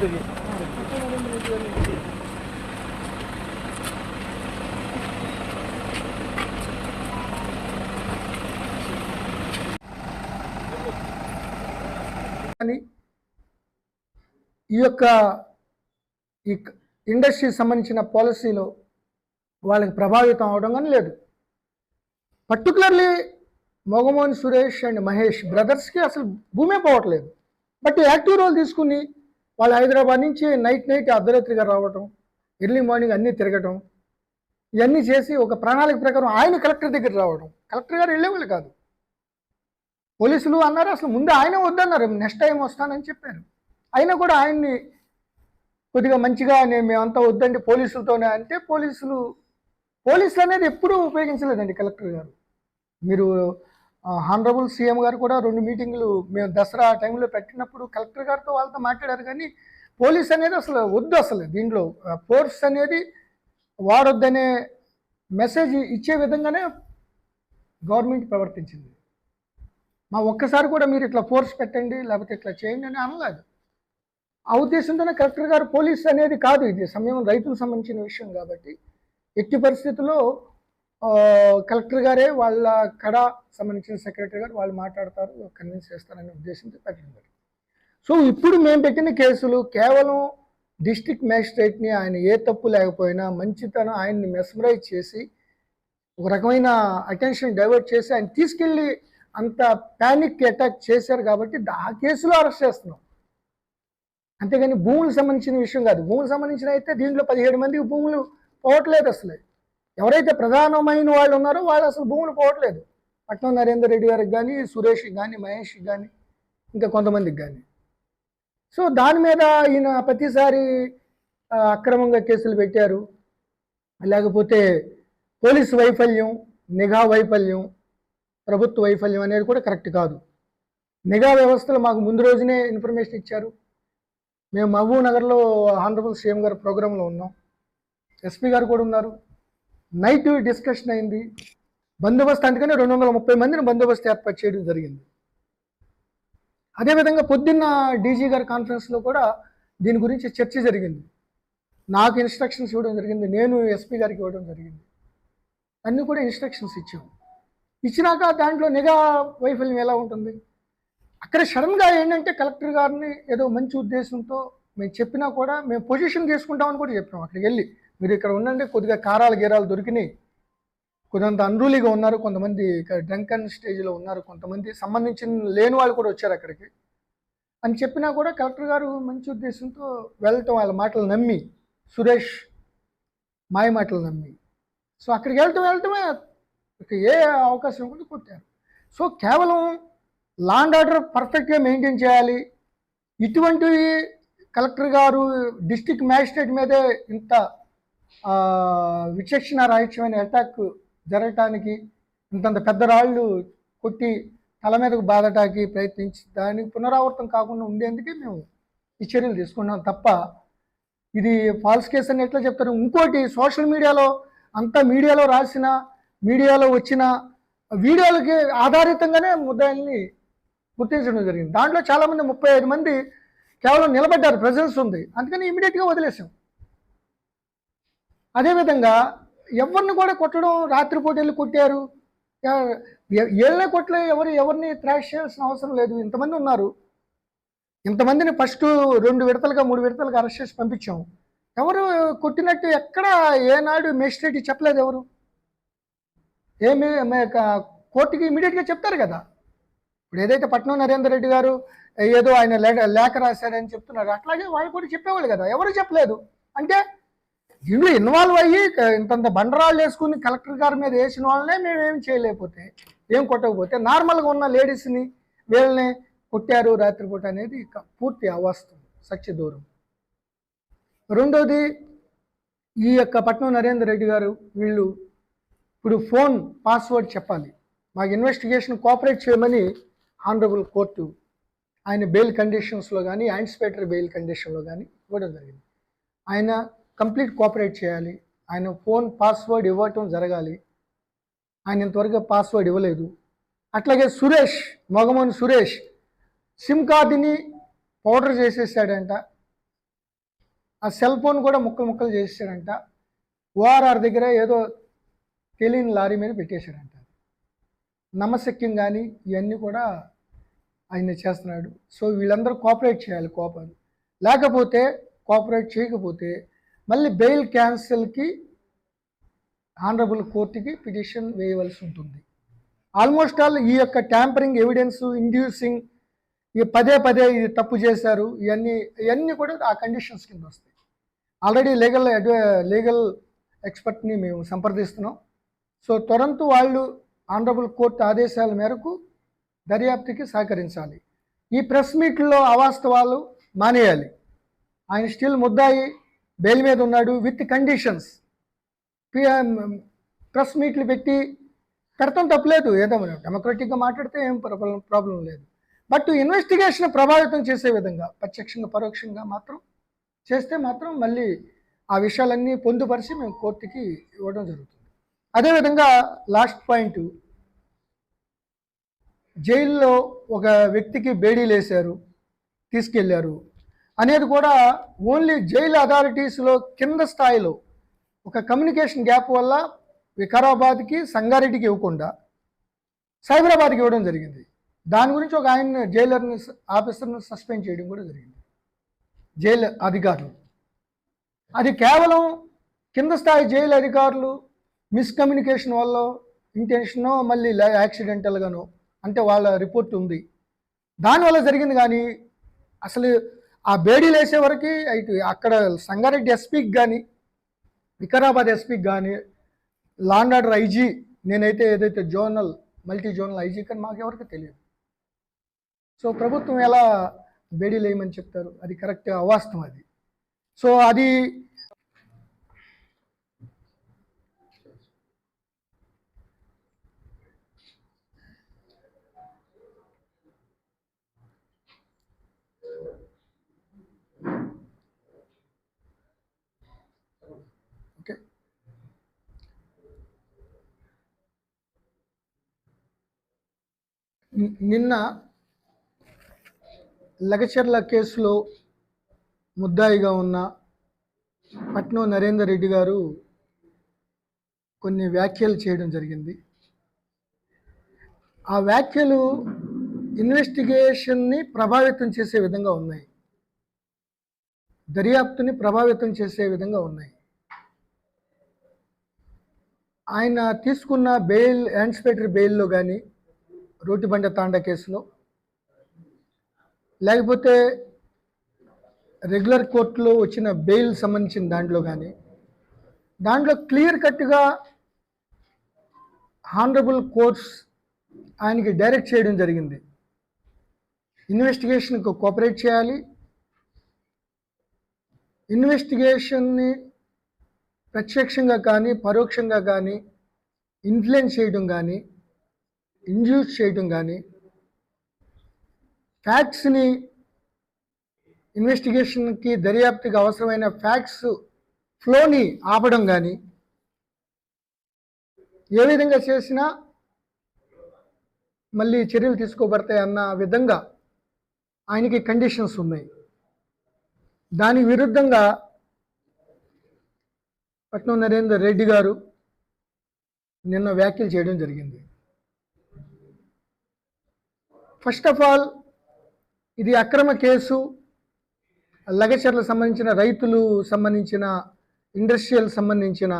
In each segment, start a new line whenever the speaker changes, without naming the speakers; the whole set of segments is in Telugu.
ఉంటుంది.
కానీ ఈ యొక్క ఈ ఇండస్ట్రీకి సంబంధించిన పాలసీలో వాళ్ళకి ప్రభావితం అవడం కానీ లేదు. పర్టికులర్లీ మొగమోహన్ సురేష్ అండ్ మహేష్ బ్రదర్స్కి అసలు భూమే పోవట్లేదు. బట్ యాక్టివ్ రోల్ తీసుకుని వాళ్ళు హైదరాబాద్ నుంచి నైట్ నైట్ అర్ధరాత్రిగా రావటం ఎర్లీ మార్నింగ్ అన్నీ తిరగటం ఇవన్నీ చేసి ఒక ప్రణాళిక ప్రకారం ఆయన కలెక్టర్ దగ్గర రావడం కలెక్టర్ గారు వెళ్ళేవాళ్ళు కాదు. పోలీసులు అన్నారు అసలు ముందు ఆయన వద్దన్నారు నెక్స్ట్ టైం వస్తానని చెప్పారు. అయినా కూడా ఆయన్ని కొద్దిగా మంచిగా నేను మేమంతా వద్దండి పోలీసులతోనే అంటే పోలీసులు పోలీసులు అనేది ఎప్పుడూ ఉపయోగించలేదండి కలెక్టర్ గారు. మీరు హానరబుల్ సీఎం గారు కూడా రెండు మీటింగ్లు మేము దసరా టైంలో పెట్టినప్పుడు కలెక్టర్ గారితో వాళ్ళతో మాట్లాడారు కానీ పోలీస్ అనేది అసలు వద్దు అసలు దీంట్లో. ఫోర్స్ అనేది వాడొద్దనే మెసేజ్ ఇచ్చే విధంగానే గవర్నమెంట్ ప్రవర్తించింది. మా ఒక్కసారి కూడా మీరు ఇట్లా ఫోర్స్ పెట్టండి లేకపోతే ఇట్లా చేయండి అని అనలేదు. ఆ ఉద్దేశంతోనే కలెక్టర్ గారు పోలీస్ అనేది కాదు ఇది సమయం రైతులకు సంబంధించిన విషయం కాబట్టి. ఎట్టి పరిస్థితుల్లో కలెక్టర్ గారే వాళ్ళ కడ సంబంధించిన సెక్రటరీ గారు వాళ్ళు మాట్లాడతారు కన్విన్స్ చేస్తారనే ఉద్దేశంతో పెట్టడం జరిగింది. సో ఇప్పుడు మేము పెట్టిన కేసులు కేవలం డిస్టిక్ మ్యాజిస్ట్రేట్ని ఆయన ఏ తప్పు లేకపోయినా మంచితనం ఆయన్ని మెస్మరైజ్ చేసి ఒక రకమైన అటెన్షన్ డైవర్ట్ చేసి ఆయన తీసుకెళ్ళి అంత ప్యానిక్ అటాక్ చేశారు కాబట్టి ఆ కేసులో అరెస్ట్ చేస్తున్నాం. అంతేగాని భూములకు సంబంధించిన విషయం కాదు. భూములకు సంబంధించిన అయితే దీంట్లో పదిహేడు మందికి భూములు పోవట్లేదు అసలు. ఎవరైతే ప్రధానమైన వాళ్ళు ఉన్నారో వాళ్ళు అసలు భూములు పోవట్లేదు. పట్నం నరేందర్ రెడ్డి గారికి కానీ సురేష్కి కానీ మహేష్కి కానీ ఇంకా కొంతమందికి కానీ సో దాని మీద ఈయన ప్రతిసారి అక్రమంగా కేసులు పెట్టారు. లేకపోతే పోలీసు వైఫల్యం నిఘా వైఫల్యం ప్రభుత్వ వైఫల్యం అనేది కూడా కరెక్ట్ కాదు. నిఘా వ్యవస్థలో మాకు ముందు రోజునే ఇన్ఫర్మేషన్ ఇచ్చారు. మేము మహబూబ్ నగర్లో ఆంధ్రప్రదేశ్ సీఎం గారి ప్రోగ్రాంలో ఉన్నాం. ఎస్పీ గారు కూడా ఉన్నారు. నైట్ డిస్కషన్ అయింది. బందోబస్తు అందుకనే రెండు వందల ముప్పై మందిని బందోబస్తు ఏర్పాటు చేయడం జరిగింది. అదేవిధంగా పొద్దున్న డీజీ గారి కాన్ఫరెన్స్లో కూడా దీని గురించి చర్చ జరిగింది. నాకు ఇన్స్ట్రక్షన్స్ ఇవ్వడం జరిగింది. నేను ఎస్పీ గారికి ఇవ్వడం జరిగింది. అన్నీ కూడా ఇన్స్ట్రక్షన్స్ ఇచ్చాం. ఇచ్చినాక దాంట్లో నిఘా వైఫల్యం ఎలా ఉంటుంది? అక్కడ సడన్గా ఏంటంటే కలెక్టర్ గారిని ఏదో మంచి ఉద్దేశంతో మేము చెప్పినా కూడా మేము పొజిషన్ తీసుకుంటామని కూడా చెప్పినాం అక్కడికి వెళ్ళి మీరు ఇక్కడ ఉండండి కొద్దిగా కారాలు గీరాలు దొరికినాయి. కొంత అన్రూలీగా ఉన్నారు కొంతమంది డ్రంకన్ స్టేజ్లో ఉన్నారు కొంతమంది సంబంధించిన లేని వాళ్ళు కూడా వచ్చారు అక్కడికి. అని చెప్పినా కూడా కలెక్టర్ గారు మంచి ఉద్దేశంతో వెళ్ళటం వాళ్ళ మాటలు నమ్మి సురేష్ మాయ మాటలు నమ్మి. సో అక్కడికి వెళ్ళటం వెళ్ళటమే ఏ అవకాశం కూడా కొట్టారు. సో కేవలం లాండ్ ఆర్డర్ పర్ఫెక్ట్గా మెయింటైన్ చేయాలి. ఇటువంటివి కలెక్టర్ గారు డిస్టిక్ మ్యాజిస్ట్రేట్ మీదే ఇంత విచక్షణ రాహిత్యమైన అటాక్ జరగటానికి ఇంతంత పెద్ద రాళ్ళు కొట్టి తల మీదకు బాధటానికి ప్రయత్నించి దానికి పునరావృతం కాకుండా ఉండేందుకే మేము ఈ చర్యలు తీసుకున్నాం తప్ప ఇది ఫాల్స్ కేసు అని ఎట్లా చెప్తారు? ఇంకోటి సోషల్ మీడియాలో అంతా మీడియాలో రాసిన మీడియాలో వచ్చిన వీడియోలకి ఆధారితంగానే ముద్దాయిల్ని గుర్తించడం జరిగింది. దాంట్లో చాలామంది ముప్పై ఐదు మంది కేవలం నిలబడ్డారు ప్రజెన్స్ ఉంది. అందుకని ఇమీడియట్గా వదిలేసాం. అదేవిధంగా ఎవరిని కూడా కొట్టడం రాత్రిపూట వెళ్ళి కొట్టారు. ఏళ్ళ కొట్టలే ఎవరు ఎవరిని త్రాష్ చేయాల్సిన అవసరం లేదు. ఇంతమంది ఉన్నారు. ఇంతమందిని ఫస్ట్ రెండు విడతలుగా మూడు విడతలుగా అరెస్ట్ చేసి పంపించాము. ఎవరు కొట్టినట్టు ఎక్కడ ఏనాడు మేజిస్ట్రేట్ చెప్పలేదు ఎవరు. ఏమి కోర్టుకి ఇమీడియట్గా చెప్తారు కదా. ఇప్పుడు ఏదైతే పట్నం నరేందర్ రెడ్డి గారు ఏదో ఆయన లేఖ రాశారని చెప్తున్నారు. అట్లాగే వాళ్ళు కూడా చెప్పేవాళ్ళు కదా. ఎవరు చెప్పలేదు. అంటే దీంట్లో ఇన్వాల్వ్ అయ్యి ఇంతంత బండరాళ్ళు వేసుకుని కలెక్టర్ గారి మీద వేసిన వాళ్ళనే మేము ఏం చేయలేకపోతే ఏం కొట్టకపోతే నార్మల్గా ఉన్న లేడీస్ని వీళ్ళని కొట్టారు రాత్రిపూట అనేది పూర్తి అవాస్తవం సత్య దూరం రెండోది ఈ యొక్క పట్నం నరేందర్ రెడ్డి గారు వీళ్ళు ఇప్పుడు ఫోన్ పాస్వర్డ్ చెప్పాలి. మాకు ఇన్వెస్టిగేషన్ కోఆపరేట్ చేయమని ఆనరబుల్ కోర్టు ఆయన బెయిల్ కండిషన్స్లో కానీ యాంటిసిపేటరీ బెయిల్ కండిషన్లో కానీ ఇవ్వడం జరిగింది. ఆయన కంప్లీట్ కోఆపరేట్ చేయాలి. ఆయన ఫోన్ పాస్వర్డ్ ఇవ్వటం జరగాలి. ఆయన ఇంతవరకు పాస్వర్డ్ ఇవ్వలేదు. అట్లాగే సురేష్ మొగమోని సురేష్ సిమ్ కార్డుని పౌడర్ చేసేసాడంట. ఆ సెల్ ఫోన్ కూడా ముక్కలు ముక్కలు చేసేసాడంట. ఓఆర్ఆర్ దగ్గర ఏదో తెలియని లారీ మీద పెట్టేశాడంట. నమ్మశక్యం కానీ ఇవన్నీ కూడా ఆయన చేస్తున్నాడు. సో వీళ్ళందరూ కోఆపరేట్ చేయాలి కోపం. లేకపోతే కోఆపరేట్ చేయకపోతే మళ్ళీ బెయిల్ క్యాన్సిల్కి ఆనరబుల్ కోర్టుకి పిటిషన్ వేయవలసి ఉంటుంది. ఆల్మోస్ట్ ఆల్ ఈ యొక్క ట్యాంపరింగ్ ఎవిడెన్స్ ఇండ్యూసింగ్ ఈ పదే పదే ఇది తప్పు చేశారు ఇవన్నీ ఇవన్నీ కూడా ఆ కండిషన్స్ కింద వస్తాయి. ఆల్రెడీ లీగల్ లీగల్ ఎక్స్పర్ట్ని మేము సంప్రదిస్తున్నాం. సో తొరంతు వాళ్ళు ఆనరబుల్ కోర్టు ఆదేశాల మేరకు దర్యాప్తుకి సహకరించాలి. ఈ ప్రెస్ మీట్లో అవాస్తవాలు మానేయాలి. ఆయన స్టిల్ ముద్దాయి బెయిల్ మీద ఉన్నాడు విత్ కండిషన్స్. ప్రెస్ మీట్లు పెట్టి పెడతాం తప్పలేదు. ఏదో డెమోక్రటిక్గా మాట్లాడితే ఏం ప్రాబ్లం ప్రాబ్లం లేదు. బట్ ఇన్వెస్టిగేషన్ ప్రభావితం చేసే విధంగా ప్రత్యక్షంగా పరోక్షంగా మాత్రం చేస్తే మాత్రం మళ్ళీ ఆ విషయాలన్నీ పొందుపరిచి మేము కోర్టుకి ఇవ్వడం జరుగుతుంది. అదేవిధంగా లాస్ట్ పాయింట్. జైల్లో ఒక వ్యక్తికి బేడీలు వేశారు తీసుకెళ్ళారు. అనేది కూడా ఓన్లీ జైలు అథారిటీస్లో కింద స్థాయిలో ఒక కమ్యూనికేషన్ గ్యాప్ వల్ల వికారాబాద్కి సంగారెడ్డికి ఇవ్వకుండా సైబరాబాద్కి ఇవ్వడం జరిగింది. దాని గురించి ఒక ఆయన జైలర్ని ఆఫీసర్ని సస్పెండ్ చేయడం కూడా జరిగింది. జైలు అధికారులు. అది కేవలం కింద స్థాయి జైలు అధికారులు మిస్కమ్యూనికేషన్ వల్ల ఇంటెన్షనో మళ్ళీ యాక్సిడెంటల్గానో అంటే వాళ్ళ రిపోర్ట్ ఉంది. దానివల్ల జరిగింది కానీ అసలు ఆ బేడీలు వేసేవరకు ఇటు అక్కడ సంగారెడ్డి ఎస్పీకి కానీ వికారాబాద్ ఎస్పీకి కానీ లాండ్ ఆర్డర్ ఐజీ నేనైతే ఏదైతే జోనల్ మల్టీ జోనల్ ఐజీ కానీ మాకెవరికి తెలియదు. సో ప్రభుత్వం ఎలా బేడీలు వేయమని చెప్తారు? అది కరెక్ట్ అవాస్తవం అది. సో అది ఓకే ని- నిన్న లగచర్ల కేసులో ముద్దాయిగా ఉన్న పట్నం నరేందర్ రెడ్డి గారు కొన్ని వ్యాఖ్యలు చేయడం జరిగింది. ఆ వ్యాఖ్యలు ఇన్వెస్టిగేషన్ని ప్రభావితం చేసే విధంగా ఉన్నాయి. దర్యాప్తుని ప్రభావితం చేసే విధంగా ఉన్నాయి. ఆయన తీసుకున్న బెయిల్ యాన్స్పెక్టర్ బెయిల్లో కానీ రోటిబండ తాండా కేసులో. లేకపోతే రెగ్యులర్ కోర్టులో వచ్చిన బెయిల్ సంబంధించిన దాంట్లో కానీ దాంట్లో క్లియర్ కట్గా హానరబుల్ కోర్ట్స్ ఆయనకి డైరెక్ట్ చేయడం జరిగింది. ఇన్వెస్టిగేషన్కు కోఆపరేట్ చేయాలి. ఇన్వెస్టిగేషన్ని ప్రత్యక్షంగా కానీ పరోక్షంగా కానీ ఇన్ఫ్లుయెన్స్ చేయడం కానీ ఇండ్యూస్ చేయడం కానీ ఫ్యాక్ట్స్ని ఇన్వెస్టిగేషన్కి దర్యాప్తుకి అవసరమైన ఫ్యాక్ట్స్ ఫ్లోని ఆపడం కానీ ఏ విధంగా చేసినా మళ్ళీ చర్యలు తీసుకోబడతాయి అన్న విధంగా ఆయనకి కండిషన్స్ ఉన్నాయి. దాని విరుద్ధంగా పట్నం నరేందర్ రెడ్డి గారు నిన్న వ్యాఖ్యలు చేయడం జరిగింది. ఫస్ట్ ఆఫ్ ఆల్ ఇది అక్రమ కేసు. లగచర్లకు సంబంధించిన రైతులు సంబంధించిన ఇండస్ట్రియల్ సంబంధించిన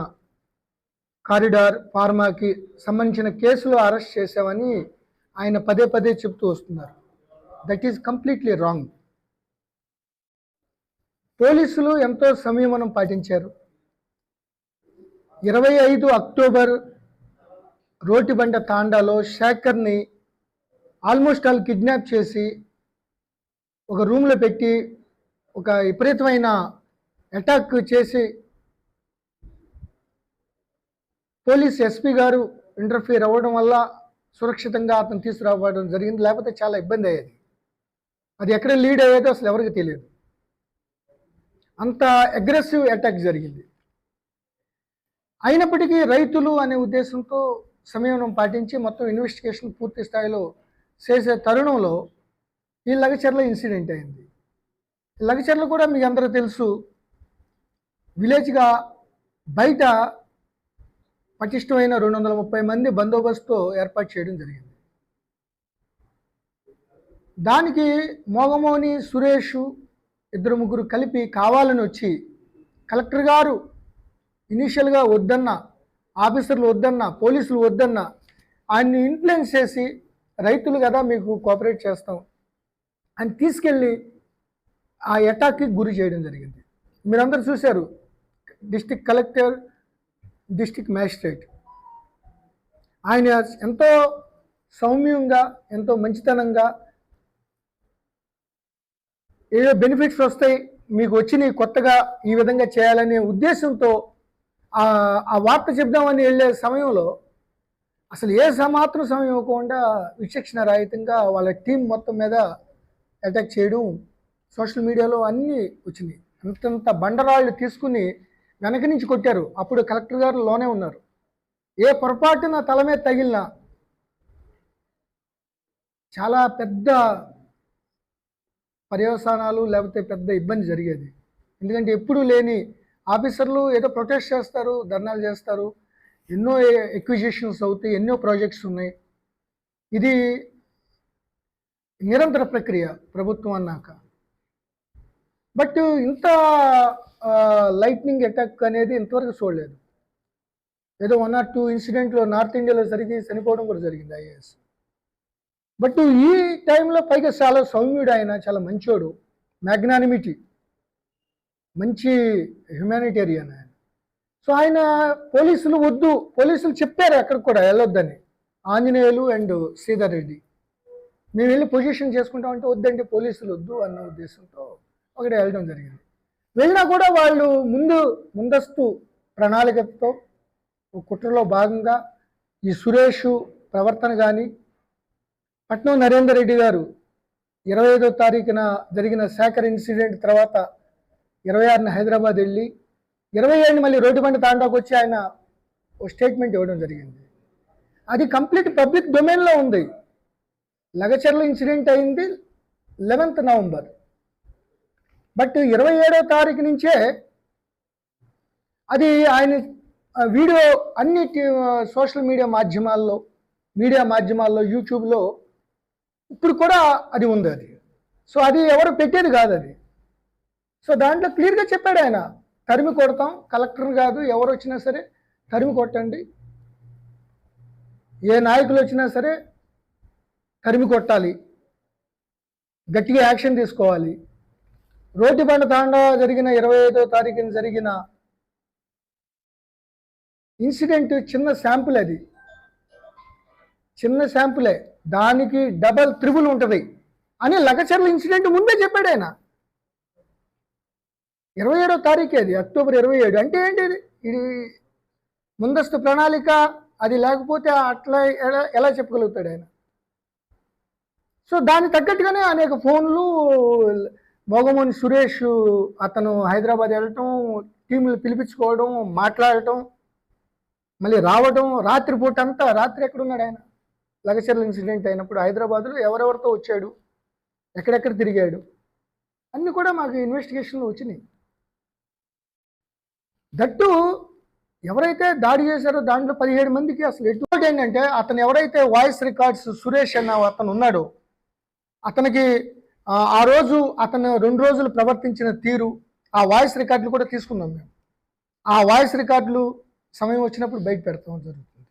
కారిడార్ ఫార్మాకి సంబంధించిన కేసులు అరెస్ట్ చేశామని ఆయన పదే పదే చెప్తూ వస్తున్నారు. దట్ ఈజ్ కంప్లీట్లీ రాంగ్ పోలీసులు ఎంతో సంయమనం పాటించారు. ఇరవై ఐదు అక్టోబర్ రోటిబండ తాండాలో శేఖర్ని ఆల్మోస్ట్ ఆల్ కిడ్నాప్ చేసి ఒక రూమ్లో పెట్టి ఒక విపరీతమైన అటాక్ చేసి పోలీస్ ఎస్పీ గారు ఇంటర్ఫియర్ అవ్వడం వల్ల సురక్షితంగా అతను తీసుకురావడం జరిగింది. లేకపోతే చాలా ఇబ్బంది అయ్యేది. అది ఎక్కడ లీడ్ అయ్యేదో అసలు ఎవరికి తెలియదు. అంత అగ్రెసివ్ అటాక్ జరిగింది. అయినప్పటికీ రైతులు అనే ఉద్దేశంతో సంయమనం పాటించి మొత్తం ఇన్వెస్టిగేషన్ పూర్తి స్థాయిలో చేసే తరుణంలో ఈ లగచర్ల ఇన్సిడెంట్ అయింది. లగచర్లు కూడా మీకు అందరూ తెలుసు. విలేజ్గా బయట పటిష్టమైన రెండు వందల ముప్పై మంది బందోబస్తు ఏర్పాటు చేయడం జరిగింది. దానికి మోగమోని సురేష్ ఇద్దరు ముగ్గురు కలిపి కావాలని వచ్చి కలెక్టర్ గారు ఇనీషియల్గా వద్దన్న ఆఫీసర్లు వద్దన్న పోలీసులు వద్దన్న ఆయన్ని ఇన్ఫ్లుయెన్స్ చేసి రైతులు కదా మీకు కోఆపరేట్ చేస్తాం. అని తీసుకెళ్ళి ఆ అటాక్కి గురి చేయడం జరిగింది. మీరందరూ చూశారు డిస్టిక్ కలెక్టర్ డిస్టిక్ మ్యాజిస్ట్రేట్ ఆయన ఎంతో సౌమ్యంగా ఎంతో మంచితనంగా ఏదో బెనిఫిట్స్ వస్తాయి మీకు వచ్చినాయి కొత్తగా ఈ విధంగా చేయాలనే ఉద్దేశంతో ఆ ఆ వార్త చెప్దామని వెళ్ళే సమయంలో అసలు ఏ సమాత్రం సమయం ఇవ్వకుండా విచక్షణ రహితంగా వాళ్ళ టీం మొత్తం మీద అటాక్ చేయడం సోషల్ మీడియాలో అన్నీ వచ్చినాయి. అంతంత బండరాళ్ళు తీసుకుని వెనక నుంచి కొట్టారు. అప్పుడు కలెక్టర్ గారు లోనే ఉన్నారు. ఏ పొరపాటున తల మీద తగిలినా చాలా పెద్ద పర్యవసానాలు లేకపోతే పెద్ద ఇబ్బంది జరిగేది. ఎందుకంటే ఎప్పుడూ లేని ఆఫీసర్లు ఏదో ప్రొటెస్ట్ చేస్తారు ధర్నాలు చేస్తారు. ఎన్నో ఎక్విజిషన్స్ అవుతాయి ఎన్నో ప్రాజెక్ట్స్ ఉన్నాయి. ఇది నిరంతర ప్రక్రియ ప్రభుత్వం అన్నాక. బట్ ఇంత లైట్నింగ్ అటాక్ అనేది ఇంతవరకు చూడలేదు. ఏదో వన్ ఆర్ టూ ఇన్సిడెంట్లో నార్త్ ఇండియాలో జరిగి చనిపోవడం కూడా జరిగింది ఐఏఎస్ బట్ ఈ టైంలో పైగా చాలా సౌమ్యుడు ఆయన చాలా మంచోడు. మ్యాగ్నానిమిటీ మంచి హ్యుమానిటేరియన్ ఆయన. సో ఆయన పోలీసులు వద్దు పోలీసులు చెప్పారు అక్కడికి కూడా వెళ్ళొద్దని. ఆంజనేయులు అండ్ శ్రీధర్ రెడ్డి. మేము వెళ్ళి పొజిషన్ చేసుకుంటామంటే వద్దండి పోలీసులు వద్దు అన్న ఉద్దేశంతో ఒకటి వెళ్ళడం జరిగింది. వెళ్ళినా కూడా వాళ్ళు ముందు ముందస్తు ప్రణాళికతో కుట్రలో భాగంగా ఈ సురేష్ ప్రవర్తన కానీ పట్నం నరేందర్ రెడ్డి గారు ఇరవై ఐదో తారీఖున జరిగిన శాఖర్ ఇన్సిడెంట్ తర్వాత ఇరవై ఆరున హైదరాబాద్ వెళ్ళి ఇరవై ఏడు మళ్ళీ రోడ్డు బండి తాండాకు వచ్చి ఆయన ఓ స్టేట్మెంట్ ఇవ్వడం జరిగింది. అది కంప్లీట్ పబ్లిక్ డొమైన్లో ఉంది. లగచర్ల ఇన్సిడెంట్ అయింది లెవెన్త్ నవంబర్. బట్ ఇరవై ఏడో తారీఖు నుంచే అది ఆయన వీడియో అన్ని సోషల్ మీడియా మాధ్యమాల్లో మీడియా మాధ్యమాల్లో యూట్యూబ్లో ఇప్పుడు కూడా అది ఉంది అది. సో అది ఎవరు పెట్టేది కాదు అది. సో దాంట్లో క్లియర్గా చెప్పాడు ఆయన. తరిమి కొడతాం. కలెక్టర్ కాదు ఎవరు వచ్చినా సరే తరిమి కొట్టండి. ఏ నాయకులు వచ్చినా సరే తరిమి కొట్టాలి. గట్టిగా యాక్షన్ తీసుకోవాలి. రోడ్డు బండ తాండా జరిగిన ఇరవై ఐదో తారీఖున జరిగిన ఇన్సిడెంట్ చిన్న శాంపుల్ అది. చిన్న శాంపులే. దానికి డబల్ త్రిబుల్ ఉంటుంది. అని లగచర్ల ఇన్సిడెంట్ ముందే చెప్పాడు ఆయన. ఇరవై ఏడో తారీఖు అది అక్టోబర్ ఇరవై ఏడు. అంటే ఏంటి ఇది ముందస్తు ప్రణాళిక అది లేకపోతే అట్లా ఎలా ఎలా చెప్పగలుగుతాడు ఆయన? సో దానికి తగ్గట్టుగానే అనేక ఫోన్లు మోగమోని సురేష్ అతను హైదరాబాద్ వెళ్ళటం టీంలు పిలిపించుకోవడం మాట్లాడటం మళ్ళీ రావడం రాత్రిపూట అంతా రాత్రి ఎక్కడున్నాడు ఆయన? లగచర్ల ఇన్సిడెంట్ అయినప్పుడు హైదరాబాద్లో ఎవరెవరితో వచ్చాడు? ఎక్కడెక్కడ తిరిగాడు? అన్నీ కూడా మాకు ఇన్వెస్టిగేషన్లో వచ్చినాయి. దట్టు ఎవరైతే దాడి చేశారో దాంట్లో పదిహేడు మందికి అసలు ఎటువంటి ఏంటంటే అతను ఎవరైతే వాయిస్ రికార్డ్స్ సురేష్ అన్న అతను ఉన్నాడో అతనికి ఆ, రోజు అతను రెండు రోజులు ప్రవర్తించిన తీరు ఆ వాయిస్ రికార్డులు కూడా తీసుకున్నాం మేము. ఆ వాయిస్ రికార్డులు సమయం వచ్చినప్పుడు బయట పెడతాం జరుగుతుంది.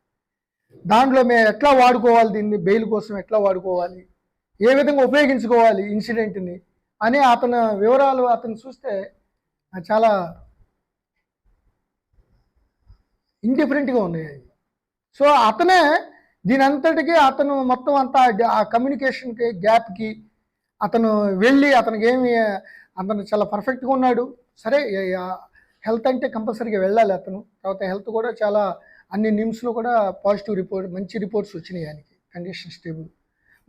దాంట్లో మేము ఎట్లా వాడుకోవాలి దీన్ని బెయిల్ కోసం ఎట్లా వాడుకోవాలి ఏ విధంగా ఉపయోగించుకోవాలి ఇన్సిడెంట్ని అని అతని వివరాలు అతను చూస్తే చాలా ఇండిఫరెంట్గా ఉన్నాయి అవి. సో అతనే దీని అంతటికి అతను మొత్తం అంతా ఆ కమ్యూనికేషన్కి గ్యాప్కి అతను వెళ్ళి అతనికి ఏమి అతను చాలా పర్ఫెక్ట్గా ఉన్నాడు. సరే హెల్త్ అంటే కంపల్సరీగా వెళ్ళాలి అతను. తర్వాత హెల్త్ కూడా చాలా అన్ని నిమ్స్లో కూడా పాజిటివ్ రిపోర్ట్ మంచి రిపోర్ట్స్ వచ్చినాయి ఆయనకి కండిషన్ స్టేబుల్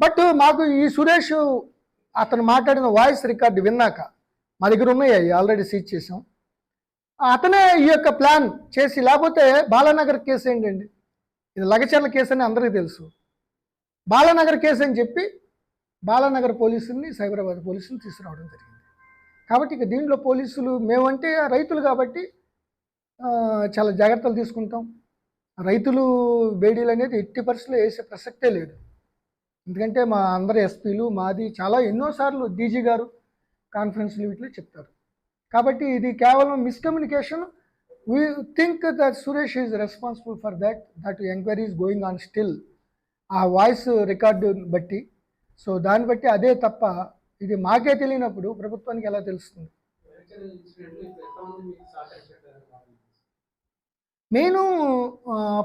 బట్ మాకు ఈ సురేష్ అతను మాట్లాడిన వాయిస్ రికార్డు విన్నాక మా దగ్గర ఉన్నాయి అవి ఆల్రెడీ సీజ్ చేసాం. అతనే ఈ యొక్క ప్లాన్ చేసి లేకపోతే బాలానగర్ కేసు ఏంటండి? ఇది లగచర్ల కేసు అని అందరికీ తెలుసు. బాలానగర్ కేసు అని చెప్పి బాలానగర్ పోలీసుల్ని సైబరాబాద్ పోలీసులు తీసుకురావడం జరిగింది. కాబట్టి ఇక దీంట్లో పోలీసులు మేమంటే రైతులు కాబట్టి చాలా జాగ్రత్తలు తీసుకుంటాం. రైతులు బేడీలు అనేది ఎట్టి పరిస్థితుల్లో వేసే ప్రసక్తే లేదు. ఎందుకంటే మా అందరి ఎస్పీలు మాది చాలా ఎన్నోసార్లు డీజీ గారు కాన్ఫరెన్స్లు వీటిలో చెప్తారు. కాబట్టి ఇది కేవలం miscommunication we think that Suresh is responsible for that that enquiry is going on still ఆ వాయిస్ రికార్డు బట్టి. సో దాన్ని బట్టి అదే తప్ప ఇది మాకే తెలియనప్పుడు ప్రభుత్వానికి ఎలా తెలుస్తుంది? నేను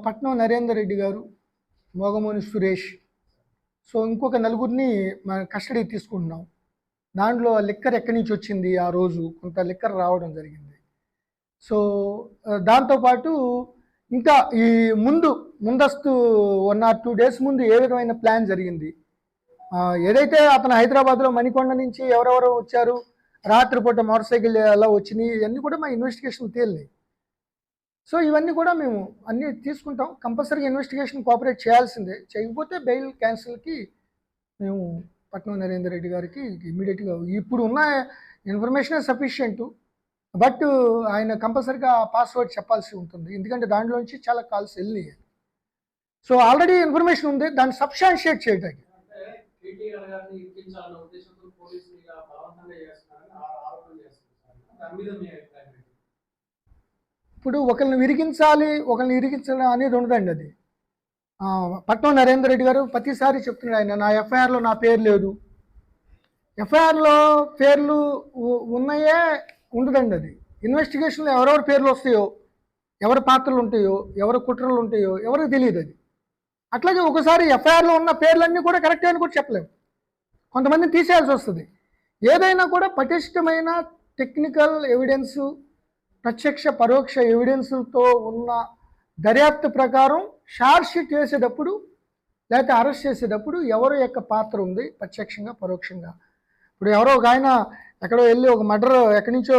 పట్నం నరేందర్ రెడ్డి గారు మోగమోని సురేష్. సో ఇంకొక నలుగురిని మన కస్టడీ తీసుకుంటున్నాం. దాంట్లో లిక్కర్ ఎక్కడి నుంచి వచ్చింది ఆ రోజు? కొంత లిక్కర్ రావడం జరిగింది. సో దాంతోపాటు ఇంకా ఈ ముందు ముందస్తు వన్ ఆర్ టూ డేస్ ముందు ఏ విధమైన ప్లాన్ జరిగింది? ఏదైతే అతను హైదరాబాద్లో మణికొండ నుంచి ఎవరెవరు వచ్చారు? రాత్రిపూట మోటార్ సైకిల్ ఎలా వచ్చినాయి? ఇవన్నీ కూడా మా ఇన్వెస్టిగేషన్ తేలినాయి సో ఇవన్నీ కూడా మేము అన్నీ తీసుకుంటాం. కంపల్సరీగా ఇన్వెస్టిగేషన్ కోఆపరేట్ చేయాల్సిందే. చేయకపోతే బెయిల్ క్యాన్సిల్కి మేము పట్నం నరేందర్ రెడ్డి గారికి ఇమీడియట్గా ఇప్పుడు ఉన్న ఇన్ఫర్మేషన్ సఫిషియంట్ బట్ ఆయన కంపల్సరిగా పాస్వర్డ్ చెప్పాల్సి ఉంటుంది. ఎందుకంటే దాంట్లోంచి చాలా కాల్స్ వెళ్ళినాయి. సో ఆల్రెడీ ఇన్ఫర్మేషన్ ఉంది. దాన్ని సబ్స్టాన్షియేట్ చేయడానికి ఇప్పుడు ఒకరిని విరిగించాలి ఒకరిని ఇరిగించడం అనేది ఉండదండి అది. పట్నం నరేందర్ రెడ్డి గారు ప్రతిసారి చెప్తున్నాడు ఆయన నా ఎఫ్ఐఆర్లో నా పేరు లేదు. ఎఫ్ఐఆర్లో పేర్లు ఉన్నాయే ఉండదండి అది. ఇన్వెస్టిగేషన్లో ఎవరెవరి పేర్లు వస్తాయో ఎవరి పాత్రలు ఉంటాయో ఎవరి కుట్రలు ఉంటాయో ఎవరికి తెలియదు అది. అట్లాగే ఒకసారి ఎఫ్ఐఆర్లో ఉన్న పేర్లన్నీ కూడా కరెక్ట్ అని కూడా చెప్పలేము. కొంతమందిని తీసేయాల్సి వస్తుంది. ఏదైనా కూడా పటిష్టమైన టెక్నికల్ ఎవిడెన్సు ప్రత్యక్ష పరోక్ష ఎవిడెన్సులతో ఉన్న దర్యాప్తు ప్రకారం షార్ట్ షీట్ వేసేటప్పుడు లేకపోతే అరెస్ట్ చేసేటప్పుడు ఎవరు యొక్క పాత్ర ఉంది? ప్రత్యక్షంగా పరోక్షంగా? ఇప్పుడు ఎవరో ఒక ఆయన ఎక్కడో వెళ్ళి ఒక మర్డర్ ఎక్కడి నుంచో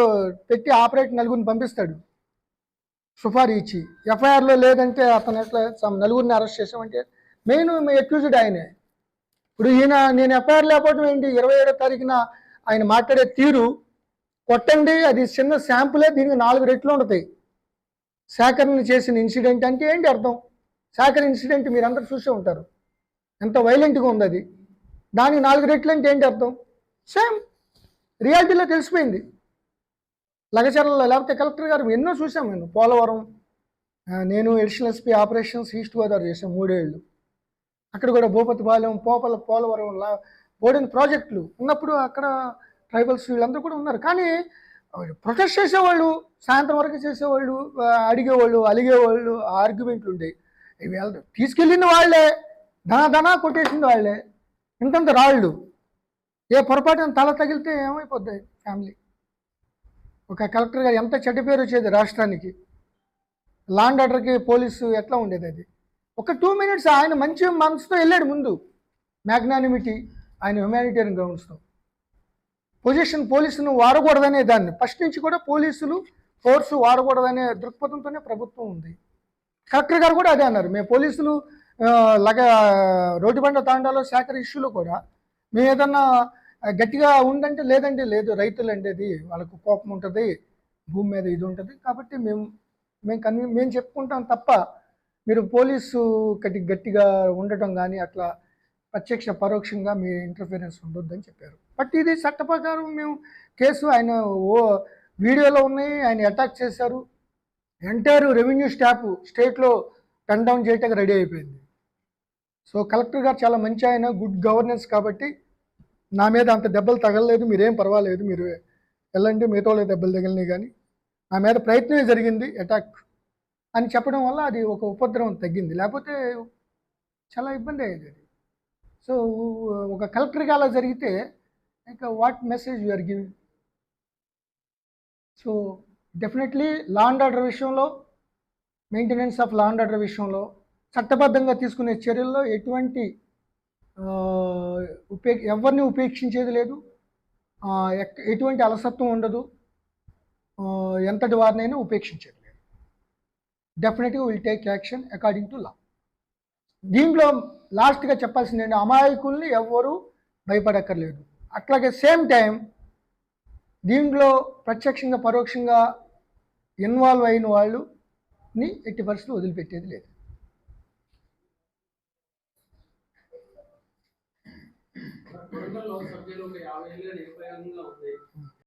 పెట్టి ఆపరేట్ నలుగురిని పంపిస్తాడు. సుఫారీ ఇచ్చి. ఎఫ్ఐఆర్లో లేదంటే అతను ఎట్లా నలుగురిని అరెస్ట్ చేసామంటే మెయిన్ అక్యూజ్డ్ ఆయనే. ఇప్పుడు ఈయన నేను ఎఫ్ఐఆర్ లేకపోవడం ఏంటి? ఇరవై ఏడో తారీఖున ఆయన మాట్లాడే తీరు కొట్టండి. అది చిన్న శాంపులే దీనికి నాలుగు రెట్లు ఉంటాయి. సేకరణ చేసిన ఇన్సిడెంట్ అంటే ఏంటి అర్థం? సేకరణ ఇన్సిడెంట్ మీరందరూ చూసే ఉంటారు. ఎంత వైలెంట్గా ఉంది అది. దానికి నాలుగు రెట్లు అంటే ఏంటి అర్థం? సేమ్. రియాలిటీలో తెలిసిపోయింది. లగచర్లలో లేకపోతే కలెక్టర్ గారు ఎన్నో చూసాం నేను పోలవరం నేను additional SP operations East Godavari చేసాం మూడేళ్ళు. అక్కడ కూడా భూపతిపాలెం పోపల పోలవరం లా బోర్డెన్ ప్రాజెక్టులు ఉన్నప్పుడు అక్కడ ట్రైబల్స్ వీళ్ళందరూ కూడా ఉన్నారు. కానీ ప్రొటెస్ట్ చేసేవాళ్ళు సాయంత్రం వరకు చేసేవాళ్ళు అడిగేవాళ్ళు అలిగేవాళ్ళు ఆర్గ్యుమెంట్లు ఉండేవి ఇవి తీసుకెళ్ళిన వాళ్ళే ధన ధన కొట్టేసిన వాళ్ళే. ఇంతంత రాళ్ళు. ఏ పొరపాటున తల తగిలితే ఏమైపోద్ది ఫ్యామిలీ? ఒక కలెక్టర్ గారు ఎంత చెడ్డ పేరు వచ్చేది రాష్ట్రానికి? లాండ్ ఆర్డర్కి పోలీసు ఎట్లా ఉండేది అది? ఒక టూ మినిట్స్ ఆయన మంచి మనసుతో వెళ్ళాడు ముందు. మ్యాగ్నానిమిటీ ఆయన హ్యుమానిటేరియన్ గ్రౌండ్స్తో పొజిషన్ పోలీసును వాడకూడదనే దాన్ని. ఫస్ట్ నుంచి కూడా పోలీసులు ఫోర్స్ వాడకూడదనే దృక్పథంతోనే ప్రభుత్వం ఉంది. కలెక్టర్ గారు కూడా అదే అన్నారు. మేము పోలీసులు లగ రోడ్డు బండ తాండాలో శాఖర ఇష్యూలో కూడా మేము ఏదన్నా గట్టిగా ఉందంటే లేదండి లేదు. రైతులు అంటే అది వాళ్ళకు కోపం ఉంటుంది భూమి మీద ఇది ఉంటుంది. కాబట్టి మేము మేము కన్వీ మేము చెప్పుకుంటాం తప్ప మీరు పోలీసు గట్టి గట్టిగా ఉండటం కానీ అట్లా ప్రత్యక్ష పరోక్షంగా మీ ఇంటర్ఫీరెన్స్ ఉండొద్దని చెప్పారు. బట్ ఇది చట్ట ప్రకారం మేము కేసు ఆయన ఓ వీడియోలో ఉన్నాయి ఆయన అటాక్ చేశారు. ఎంటైర్ రెవెన్యూ స్టాఫ్ స్టేట్లో టర్న్ డౌన్ చేయటానికి రెడీ అయిపోయింది. సో కలెక్టర్ గారు చాలా మంచి ఆయన గుడ్ గవర్నెన్స్ కాబట్టి నా మీద అంత దెబ్బలు తగలలేదు మీరేం పర్వాలేదు మీరు వెళ్ళండి మీతో దెబ్బలు తగిలినాయి కానీ. నా మీద ప్రయత్నమే జరిగింది అటాక్ అని చెప్పడం వల్ల అది ఒక ఉపద్రవం తగ్గింది. లేకపోతే చాలా ఇబ్బంది అయ్యేది అది. సో ఒక కలెక్టర్గా అలా జరిగితే ఇంకా what message you're giving so definitely law and order విషయంలో maintenance of law and order విషయంలో చట్టబద్ధంగా తీసుకునే చర్యల్లో ఎటువంటి ఉపే ఎవరిని ఉపేక్షించేది లేదు. ఎటువంటి అలసత్వం ఉండదు. ఎంతటి వారినైనా ఉపేక్షించేది లేదు. డెఫినెట్గా will take action according to law దీంట్లో లాస్ట్గా చెప్పాల్సింది అమాయకుల్ని ఎవ్వరూ భయపడక్కర్లేదు. అట్లాగే సేమ్ టైం దీంట్లో ప్రత్యక్షంగా పరోక్షంగా ఇన్వాల్వ్ అయిన వాళ్ళుని ఎట్టి పరిస్థితులు వదిలిపెట్టేది లేదు.